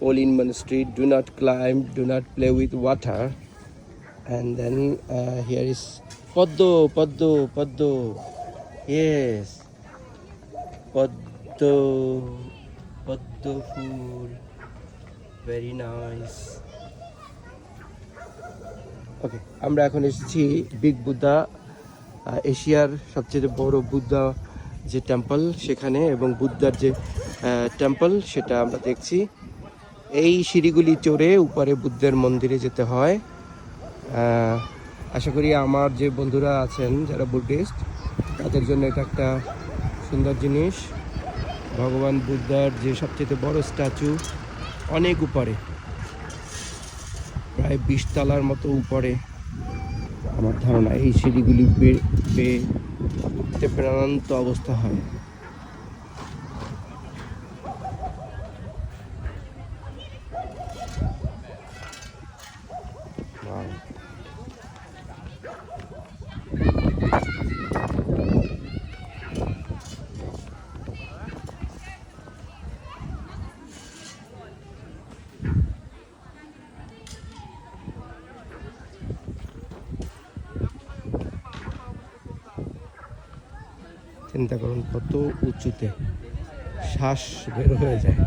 Pauline Monastery. Do not climb, do not play with water. And then uh, here is Paddo, Paddo, Paddo. Yes. Paddo, Paddo fool. Very nice. ওকে আমরা এখন এসেছি big Buddha এশিয়ার সবচেয়ে বড় বুদ্ধা যে temple সেখানে এবং বুদ্ধার যে টেম্পল সেটা আমরা দেখছি এই সিঁড়িগুলি চড়ে উপরে বুদ্ধের মন্দিরে যেতে হয়। আশা করি আমার যে বন্ধুরা আছেন, যারা বুদ্ধিস্ট তাদের জন্য এটা একটা সুন্দর জিনিস। ভগবান বুদ্ধার যে সবচেয়ে বড় স্ট্যাচু, অনেক উপরে। প্রায় বিশ তলার মতো উপরে। আমার ধারণা এই সিঁড়িগুলি বেয়ে উঠতে প্রাণান্ত অবস্থা হয়। চিন্তা করুন কত উঁচুতে শ্বাস বের হয়ে যায়।